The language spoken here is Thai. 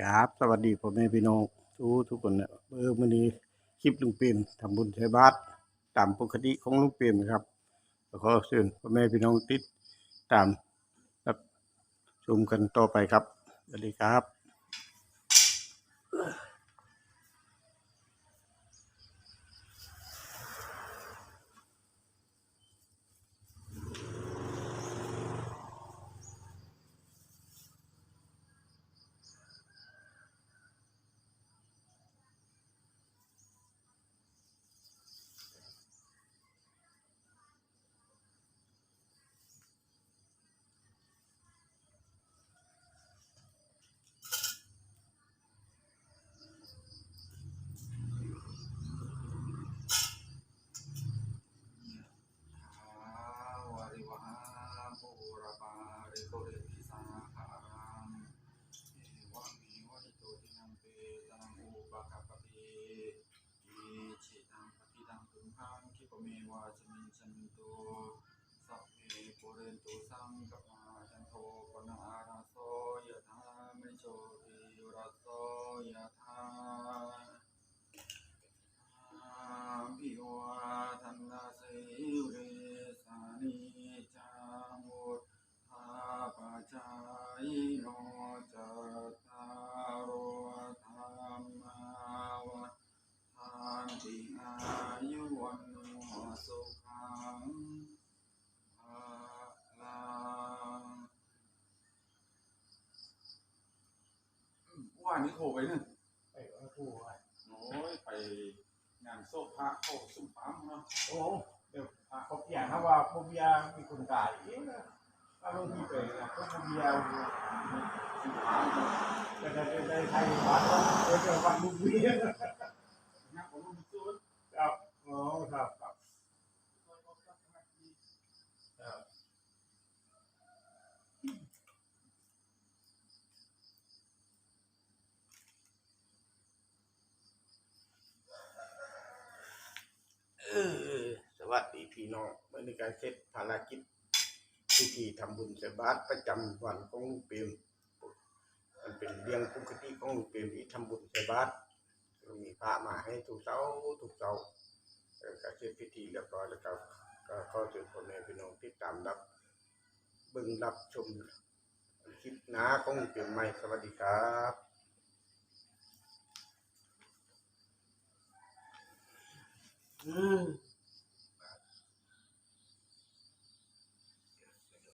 ครับสวัสดีพ่อแม่พี่น้องทุกทุกคนนะเออมื้อนี้คลิปลุงเปรมทำบุญใช้บาตรตามปกติของลุงเปรมนะครับแล้วก็เชิญพ่อแม่พี่น้องติดตามรับชมกันต่อไปครับสวัสดีครับ วาริวหาปุระปาริโกเรติสาคารังเอวะเมวะอิโตทินังเปตนังอุปกัปปติอิจิตังปฏิตังตุมหังคิปะ เมวาจมินจันตุสัพเพปุเรนตุสังกัป ว่านี่โทรไปเนี่ยไปเอาผู้ว่าโอ้ยไปงานโซ่พระเข้าสุ่มปั๊มเนาะโอ้เดี๋ยวพาเขาเปลี่ยนนะว่าพวกเบียร์มีคนตายเอ๊ะนะถ้าลงที่ไปนะพวกเบียร์สุ่มปั๊มเนาะจะได้ได้ไทยบ้านเราเดี๋ยวจะฟังลูกเบียร์นักของลูกจุดครับอ๋อครับครับครับ เออส วัสดีพี่น้องเมื่อในการเสร็จภารกิจพิธีทำบุญใส่บาตรประจำวันของลุงเปรมมันเป็นเรื่องปกติของลุงเปรมที่ทำบุญใส่บาตรมีพระมาให้ทุกเช้าทุกเช้าการเสร็จพิธีเรียบร้อยแล้วครับก็ขอเชิญพ่อแม่พี่น้องติดตามรับเบิ่งรับชมคลิปหน้าของลุงเปรมใหม่สวัสดีครับอืม